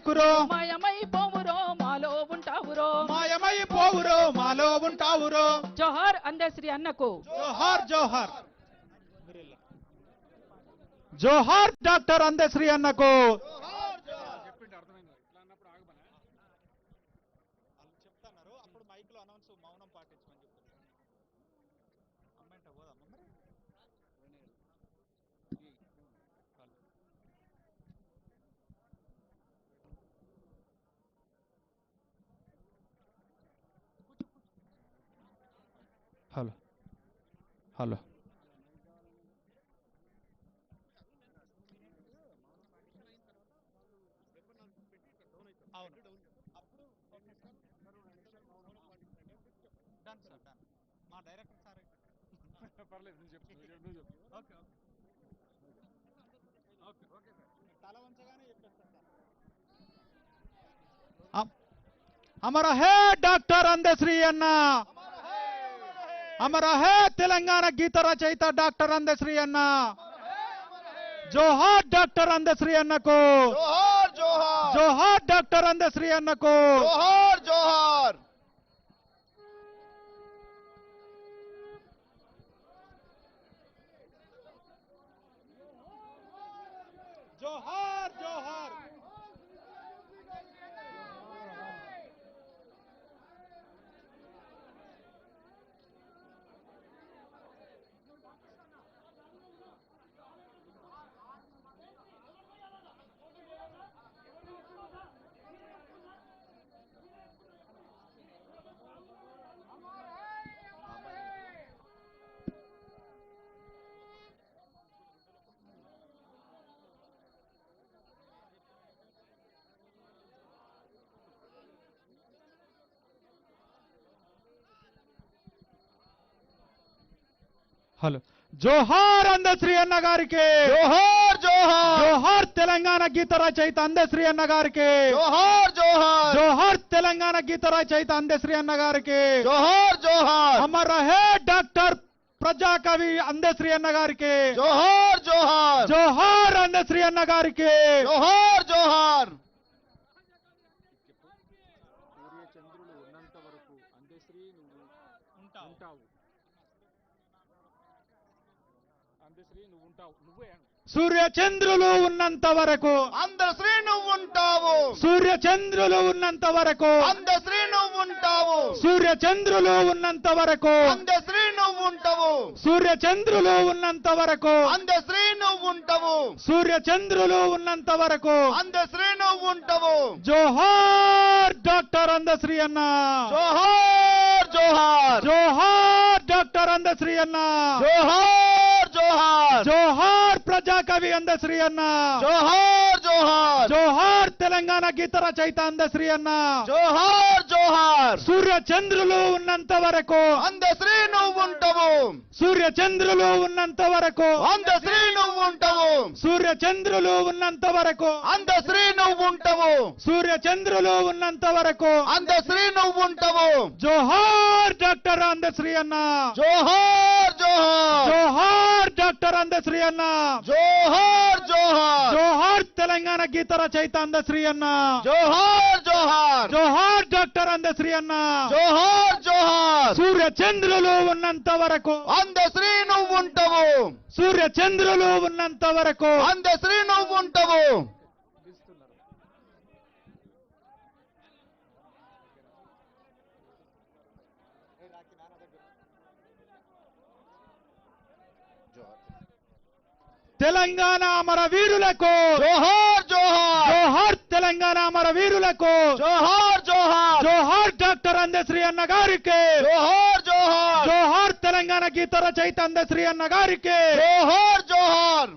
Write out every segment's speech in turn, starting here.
దిక్కురో మాయమై పోవురో? మాలో ఉంటావురో? మాయమై పోవురో మాలో ఉంటావురో? జోహార్ అందశ్రీ అన్నకు. జోహార్ జోహార్. జోహార్ డాక్టర్ అందశ్రీ అన్నకు. హలో డన్ సార్ డన్ మా డైరెక్టర్ సార్ పర్లేదు నువ్వు చెప్పు నువ్వు చెప్పు, ఓకే ఓకే ఓకే తల వంచగానే చెప్పేస్తాను సార్ అమర హే డాక్టర్ అందశ్రీ అన్న. అమర హే తెలంగాణ గీత రచయిత డాక్టర్ అందశ్రీ అన్న జోహార్ డాక్టర్ అందశ్రీ అన్నకు జోహార్ జోహార్ జోహార్ డాక్టర్ అందశ్రీ అన్నకు జోహార్ జోహార్ జోహార్ జోహార్ హలో జోహార్ అందశ్రీ అన్న గారికి. జోహార్ జోహార్. జోహార్ తెలంగాణ గీత రచయిత అందశ్రీ అన్న గారికి. జోహార్ జోహార్. జోహార్ తెలంగాణ గీత రచయిత అందశ్రీ అన్న గారికి. జోహార్ జోహార్. అమర హే డాక్టర్ ప్రజాకవి అందశ్రీ అన్న గారికి. జోహార్ జోహార్. జోహార్ అందశ్రీ అన్న గారికి. జోహార్ జోహార్. సూర్య చంద్రులు ఉన్నంత వరకు అందశ్రీ నువ్వు ఉంటావు. అందశ్రీ నువ్వు ఉంటావు నువ్వే అను. సూర్య చంద్రులు ఉన్నంత వరకు అందశ్రీ నువ్వు ఉంటావు సూర్య చంద్రులు ఉన్నంత వరకు అందశ్రీ నువ్వు ఉంటావు సూర్య చంద్రులు ఉన్నంత వరకు అందశ్రీ నువ్వు ఉంటావు సూర్య చంద్రులు ఉన్నంత వరకు అందశ్రీ నువ్వు ఉంటావు సూర్య చంద్రులు ఉన్నంత వరకు అందశ్రీ నువ్వు ఉంటావు జోహార్ డాక్టర్ అందశ్రీ అన్న. జోహార్ జోహార్. జోహార్ డాక్టర్ అందశ్రీ అన్న. జోహార్. జోహార్. జోహార్ ప్రజాకవి అందశ్రీ అన్న. జోహార్ జోహార్. జోహార్ తెలంగాణ గీత రచయిత అందశ్రీ అన్న. జోహార్ జోహార్. సూర్య చంద్రులు ఉన్నంత వరకు. అందశ్రీ నువ్వు ఉంటావు. సూర్య చంద్రులు ఉన్నంత వరకు. అందశ్రీ నువ్వు ఉంటావు. సూర్య చంద్రులు ఉన్నంత వరకు. అందశ్రీ నువ్వు ఉంటావు. సూర్య చంద్రులు ఉన్నంత వరకు. అందశ్రీ నువ్వు ఉంటావు. జోహార్ డాక్టర్ అందశ్రీ అన్న. జోహార్ జోహార్. జోహార్ డాక్టర్ అందశ్రీ అన్న. జోహార్ జోహార్. జోహార్ తెలంగాణ గీత రచయిత అందశ్రీ అన్న. జోహార్ జోహార్. జోహార్ డాక్టర్ అందశ్రీ అన్న. జోహార్ జోహార్. సూర్య చంద్రులు ఉన్నంత వరకు. అందశ్రీ నువ్వు ఉంటావు సూర్య చంద్రులు ఉన్నంత వరకు. అందశ్రీ నువ్వు ఉంటావు తెలంగాణ అమర వీరులకు జోహార్ జోహార్! జోహార్ తెలంగాణ అమర వీరులకు జోహార్ జోహార్! జోహార్ డాక్టర్ అందశ్రీ అన్న గారికి! జోహార్ జోహార్! జోహార్ తెలంగాణ గీత రచయిత అందశ్రీ అన్న గారికి! జోహార్ జోహార్!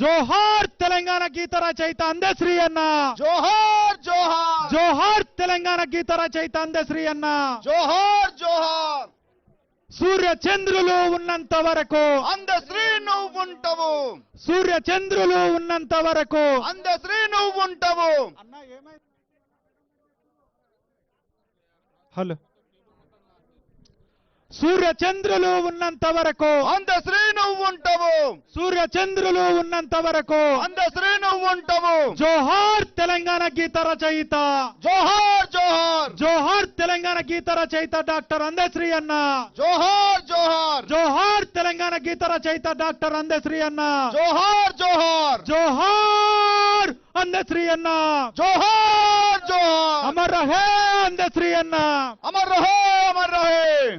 జోహార్ తెలంగాణ గీత రచయిత అందశ్రీ అన్న. జోహార్ జోహార్. జోహార్ తెలంగాణ గీత రచయిత అందశ్రీ అన్న. జోహార్ జోహార్. సూర్య చంద్రులు ఉన్నంత వరకు. అందశ్రీ నువ్వు ఉంటావు. సూర్య చంద్రులు ఉన్నంత వరకు. అందశ్రీ నువ్వు ఉంటావు. అన్న ఏమైంది హలో. సూర్య చంద్రులు ఉన్నంత వరకు. అందశ్రీ నువ్వు ఉంటావు. సూర్య చంద్రులు ఉన్నంత వరకు. అందశ్రీ నువ్వు ఉంటావు. జోహార్ తెలంగాణ గీత రచయిత. జోహార్ జోహార్. జోహార్ తెలంగాణ గీత రచయిత డాక్టర్ అందశ్రీ అన్న. జోహార్ జోహార్. జోహార్ తెలంగాణ గీత రచయిత డాక్టర్ అందశ్రీ అన్న. జోహార్ జోహార్. జోహార్ అందశ్రీ అన్న. జోహార్ జోహార్. అమర్ రహే అందశ్రీ అన్న. అమర్ రహే అమర్ రహే.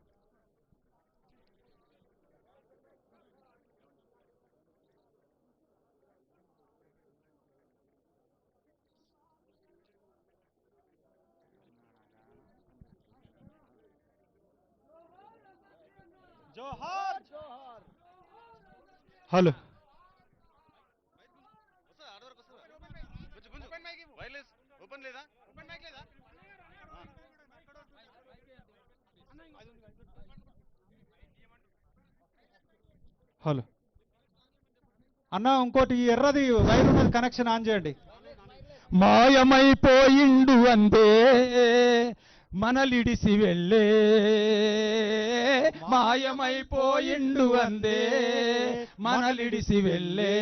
hello. Open లేదా ఓపెన్ మైక్ లేదా హలో. అన్న ఇంకోటి ఎర్రది వైర్ ఉన్నది కనెక్షన్ ఆన్ చేయండి. మాయమైపోయిండు అందే మనలిడిసి వెళ్ళే మాయమైపోయిండు అందే. మనలిడిసి వెళ్ళే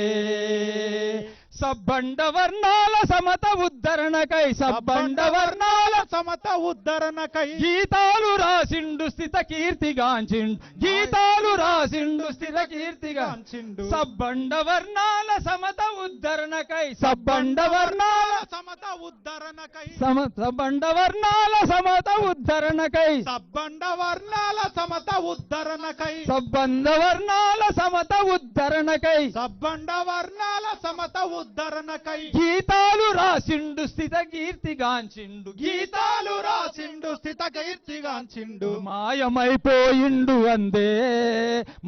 సబ్బండ వర్ణాల సమత ఉద్ధరణకై సబ్బండ వర్ణాల సమత ఉద్ధరణకై గీతాలు రాసిండు స్థిత కీర్తిగాంచిండు గీతాలు రాసిండు స్థిత కీర్తిగాంచిండు సబ్బండ వర్ణాల సమత ఉద్ధరణకై సబ్బండ వర్ణాల సమత ఉద్ధరణకై సబ్బండ వర్ణాల సమత ఉద్ధరణకై సబ్బండ వర్ణాల సమత ఉద్ధరణకై సబ్బండ వర్ణాల సమత ఉద్ధరణకై సబ్బండ వర్ణాల సమత ఉద్ధరణకై గీతాలు రాసిండు స్థిత కీర్తిగాంచిండు గీతాలు రాసిండు స్థిత కీర్తిగాంచిండు మాయమైపోయిండు అందే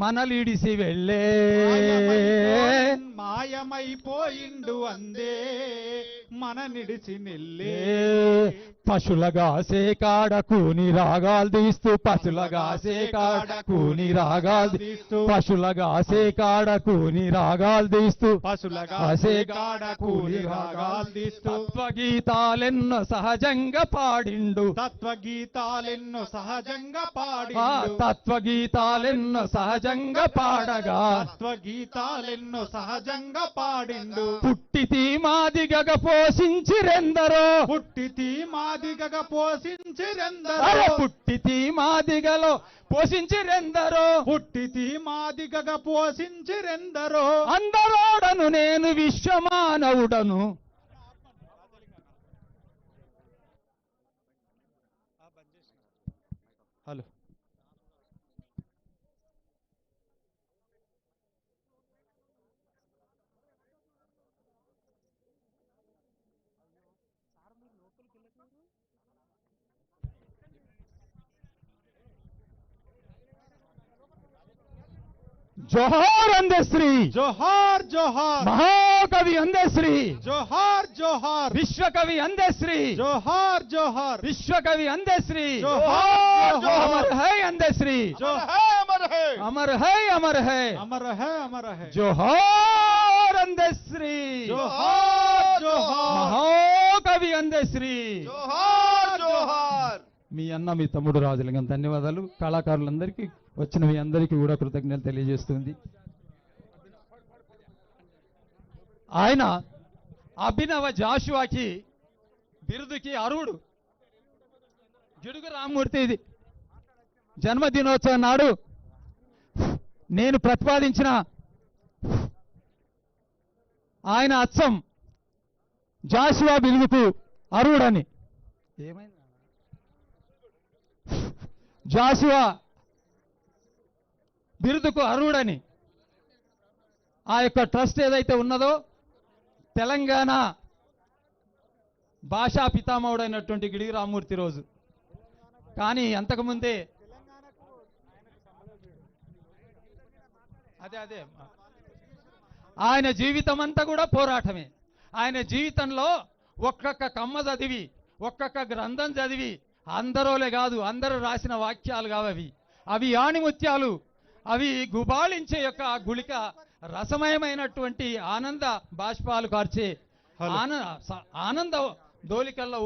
మనలిడిసి వెళ్ళే. మాయమైపోయిండు అందే మన నిడిచి నిల్లే. పశులగాసే కాడ కూని రాగాలు తీస్తూ పశులగాసే కాడ కూని రాగాలు తీస్తూ పశులగాసే కాడ కూని రాగాలు తీస్తూ పశులగా ఆసే కాడ కూలి రాగాలు తీస్తూ తత్వగీతాలెన్నో సహజంగా పాడిండు. తత్వగీతాలెన్నో సహజంగా ఆ పాడిండు తత్వగీతాలెన్నో సహజంగా పాడగా. తత్వగీతాలెన్నో సహజంగా పాడిండు. పుట్టితి మాదిగగ పోషించిరెందరో పుట్టితి మాదిగగ పోషించిరెందరో పుట్టితి మాదిగలో పోషించిరెందరో పుట్టితి మాదిగగ పోషించిరెందరో అందరోడను నేను విశ్వమానవుడను. जोहार अंधश्री। जोहार जोहार। महाकवि अंधश्री। जोहार जोहार। विश्व कवि अंधश्री। जोहार जोहार। विश्व कवि अंधश्री। जोहार अमर है अंधश्री। अमर है। अमर है अमर है। अमर है अमर है। जोहार अंधश्री। जोहार जोहार। महाकवि अंधश्री। जोहार మీ అన్న మీ తమ్ముడు రాజులంగా ధన్యవాదాలు. కళాకారులందరికీ వచ్చిన మీ అందరికీ కూడా కృతజ్ఞతలు తెలియజేస్తుంది. ఆయన అభినవ జాషువాకి బిరుదుకి అరువుడు గిడుగు రామ్మూర్తి ఇది. జన్మదినోత్సవం నాడు నేను ప్రతిపాదించిన ఆయన అచ్చం జాషువా బిరుదుకు అరువుడని ఏమైంది? జాసువా బిరుదుకు అర్హుడని ఆ యొక్క ట్రస్ట్ ఏదైతే ఉన్నదో తెలంగాణ భాషా పితామహుడైనటువంటి గిడిగి రామూర్తి రోజు. కానీ అంతకుముందే అదే అదే. ఆయన జీవితం అంతా కూడా పోరాటమే. ఆయన జీవితంలో ఒక్కొక్క కమ్మ చదివి ఒక్కొక్క గ్రంథం చదివి అందరోలే కాదు అందరూ రాసిన వాక్యాలు కావు అవి. అవి ఆణిముత్యాలు అవి గుబాళించే యొక్క గుళిక రసమయమైనటువంటి ఆనంద బాష్పాలు కార్చే ఆనంద దోలికల్లో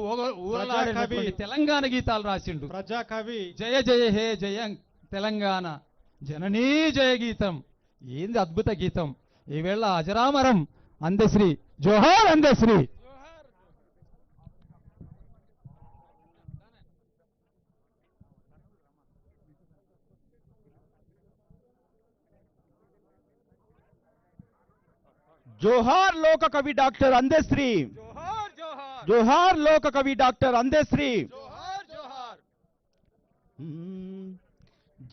ప్రజాకవి. తెలంగాణ గీతాలు రాసిండు. ప్రజాకవి జయ జయ హే జయ తెలంగాణ జననీ జయ గీతం. ఏంది అద్భుత గీతం. ఈవేళ అజరామరం అందశ్రీ. జోహార్ అందశ్రీ. జోహార్ లోక కవి డాక్టర్ అందశ్రీ. జోహార్ లోక కవి డాక్టర్ అందశ్రీ.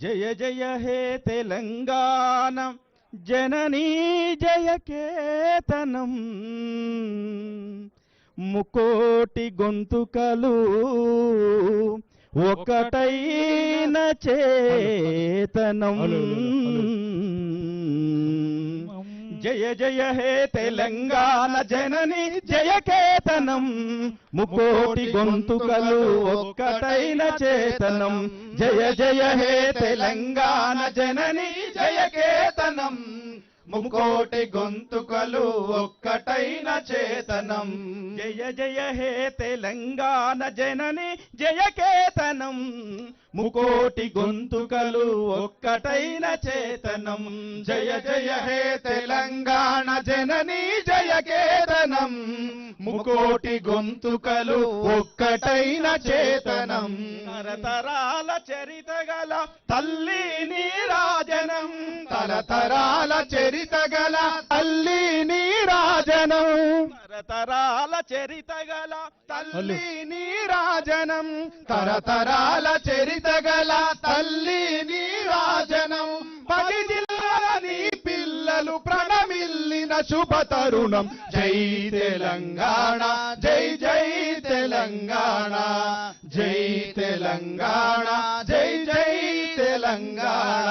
జయ జయ హే తెలంగాణ జననీ జయ కేతనం. ముకోటి గొంతుకలు ఒకటైన చేతనం. జయ జయ హే తెలంగాణ జనని జయకేతనం ముకోటి గొంతుకలు ఒక్కటైన చేతనం. జయ జయ హే తెలంగాణ జనని జయకేతనం ముకోటి గొంతుకలు ఒక్కటైన చేతనం. జయ జయ హే తెలంగాణ జనని జయ కేతనం. ముకోటి గొంతుకలు ఒక్కటైన చేతనం. జయ జయ హే తెలంగాణ జనని జయ కేతనం. ముకోటి గొంతుకలు ఒక్కటైన చేతనం. తరతరాల చరిత గల తల్లి నీరాజనం తరతరాల చరిత గల తల్లి నీరాజనం తరతరాల చరిత గల తల్లి నీరాజనం తరతరాల చరిత గల తల్లి నీరాజనం పది జిల్లాల నీ పిల్లలు ప్రణమిల్లిన శుభ తరుణం. జై తెలంగాణ జై జై తెలంగాణ జై తెలంగాణ జై జై తెలంగాణ.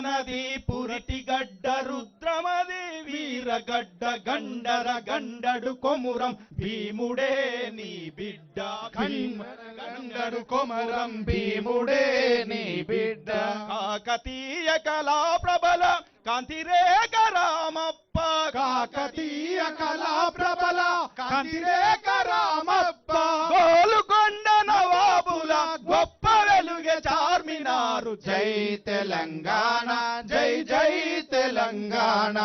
పోతనది పురిటి గడ్డ రుద్రమది వీరగడ్డ గండర గండడు కొమురం. భీముడే నీ బిడ్డ గండడు కొమురం. భీముడే నీ బిడ్డ. కాకతీయ కళా ప్రబల కాంతిరేక రామప్ప. కాకతీయ కళా ప్రబల కాంతిరేక రామప్ప. గోలుకొండ నవాబుల గొప్ప వెలుగే చార్మినారు. జై తెలంగాణ జై జై తెలంగాణ.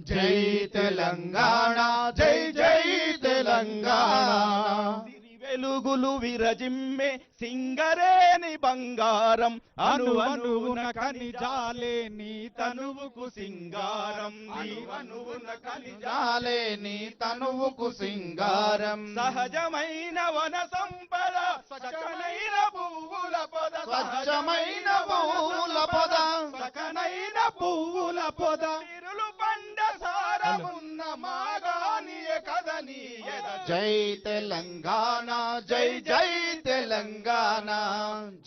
జై తెలంగాణ జై జై తెలంగాణ. వెలుగులు విరజిమ్మే సింగరేని బంగారం. అను అనువున ఖనిజాలే నీ తనువుకు సింగారం. అను అనువున ఖనిజాలే నీ తనువుకు సింగారం. సహజమైన వన సంపద సకనైన పువ్వుల పొద. సహజమైన పువ్వుల పొద. సకనైన పువ్వుల పొద. తిరులు పండ సారమున్న మాగానియ కదని జై తెలంగాణ. జై జై తెలంగాణ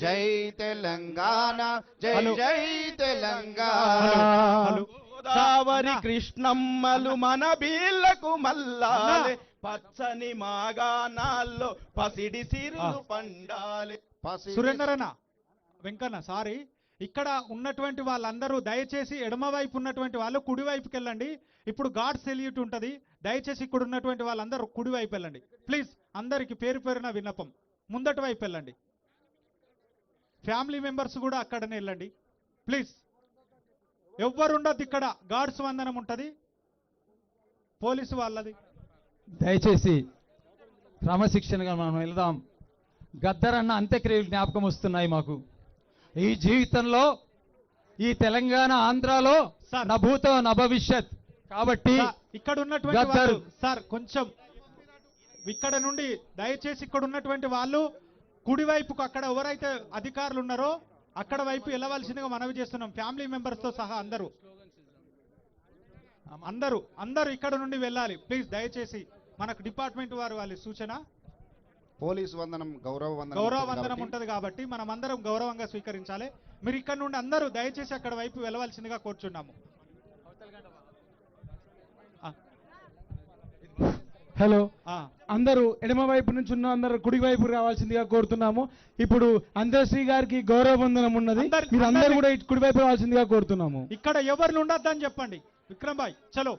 జై తెలంగాణ జై. జై తెలంగాణ. హలో. గోదావరి కృష్ణమ్మలు మన బీళ్ళకు మల్లాలే. పచ్చని మాగానాల్లో పసిడి సిరులు పండాలి. సురేందర్ అన్న వెంకన్న సారీ. ఇక్కడ ఉన్నటువంటి వాళ్ళందరూ దయచేసి ఎడమ వైపు ఉన్నటువంటి వాళ్ళు కుడి వైపుకి వెళ్ళండి. ఇప్పుడు గాడ్ సెల్యూట్ ఉంటుంది. దయచేసి ఇక్కడ ఉన్నటువంటి వాళ్ళందరూ కుడి వైపు వెళ్ళండి. ప్లీజ్. అందరికి పేరు పేరున విన్నపం. ముందటి వైపు వెళ్ళండి. ఫ్యామిలీ మెంబర్స్ కూడా అక్కడనే వెళ్ళండి. ప్లీజ్. ఎవ్వరు ఉండొద్దు ఇక్కడ. గాడ్స్ వందనం ఉంటుంది. పోలీసు వాళ్ళది. దయచేసి క్రమశిక్షణగా మనం వెళ్దాం. గద్దరన్న అంత్యక్రియలు జ్ఞాపకం వస్తున్నాయి మాకు. ఈ జీవితంలో ఈ తెలంగాణ ఆంధ్రాలో. నా భూతో నా భవిష్యత్. కాబట్టి ఇక్కడ ఉన్నటువంటి సార్ కొంచెం ఇక్కడ నుండి దయచేసి ఇక్కడ ఉన్నటువంటి వాళ్ళు కుడివైపుకు అక్కడ ఎవరైతే అధికారులు ఉన్నారో అక్కడ వైపు వెళ్ళవలసిందిగా మనవి చేస్తున్నాం. ఫ్యామిలీ మెంబర్స్తో సహా అందరూ. అందరూ అందరూ ఇక్కడ నుండి వెళ్ళాలి. ప్లీజ్ దయచేసి మనకు డిపార్ట్మెంట్ వారు వాళ్ళ సూచన. పోలీసు వందనం గౌరవ వందనం గౌరవ వందనం ఉంటది కాబట్టి మనం అందరం గౌరవంగా స్వీకరించాలి. మీరు ఇక్కడ నుండి అందరూ దయచేసి అక్కడ వైపు వెళ్ళవలసిందిగా కోరుచున్నాము ఆ, హలో. అందరూ ఎడమ వైపు నుంచి ఉన్న అందరూ కుడి వైపు రావాల్సిందిగా కోరుతున్నాము. ఇప్పుడు అంతశ్రీ గారికి గౌరవ వందనం ఉన్నది. అందరి- మీరు అందరూ కూడా ఇటు కుడి వైపు రావాల్సిందిగా కోరుతున్నాము. ఇక్కడ ఎవరు ఉండొద్దని చెప్పండి. విక్రమ్ భాయ్ చలో.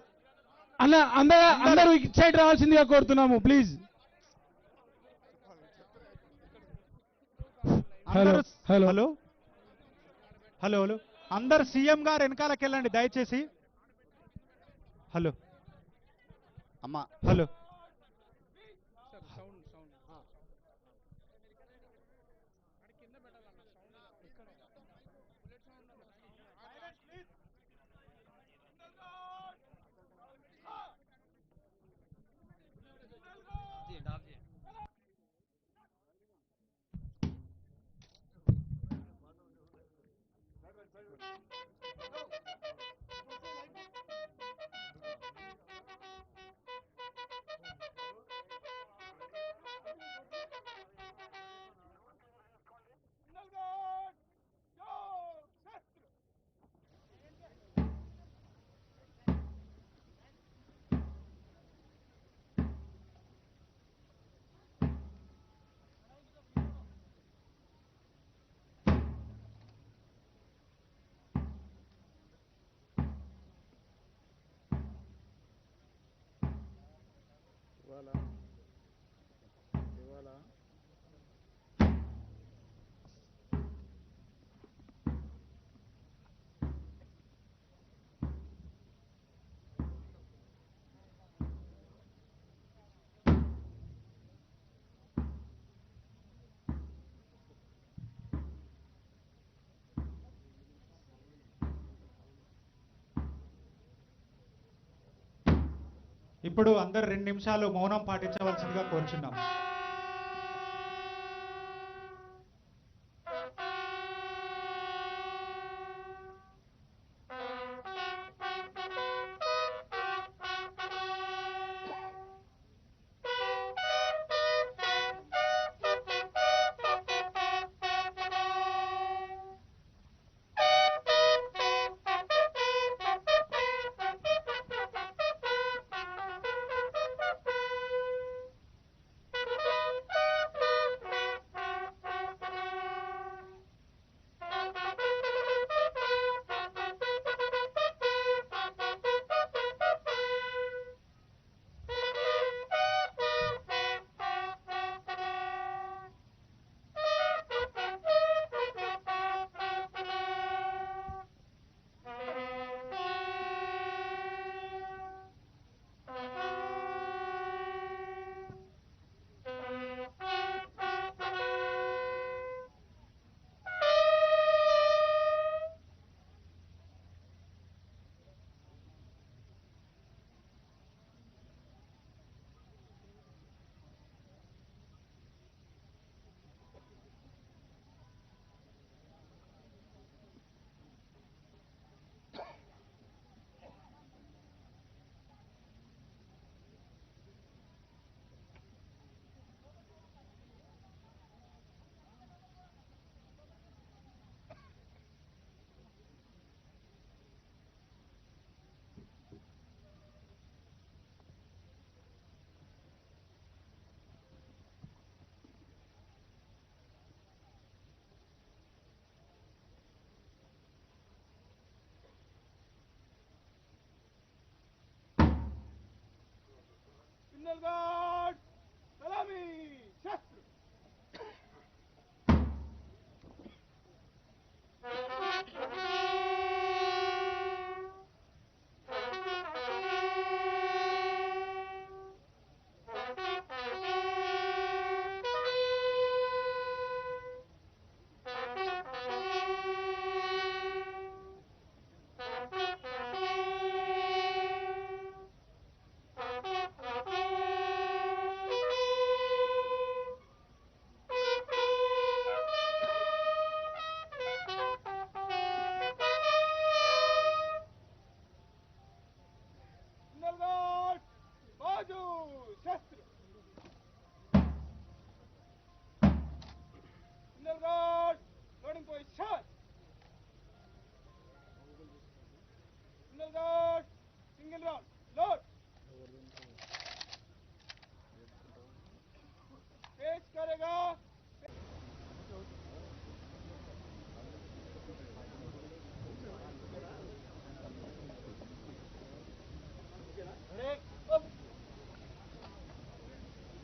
అన్న అందరూ అందరూ ఇటు సైడ్ రావాల్సిందిగా కోరుతున్నాము please. Hello hello. Hello. Hello hello. అందరు సీఎం గారు వెనకాలకి వెళ్ళండి దయచేసి. హలో. అమ్మ. హలో. ఇప్పుడు అందరు రెండు నిమిషాలు మౌనం పాటించవలసిందిగా కోరుచున్నాం. बेलगाड सलामी शस्त्र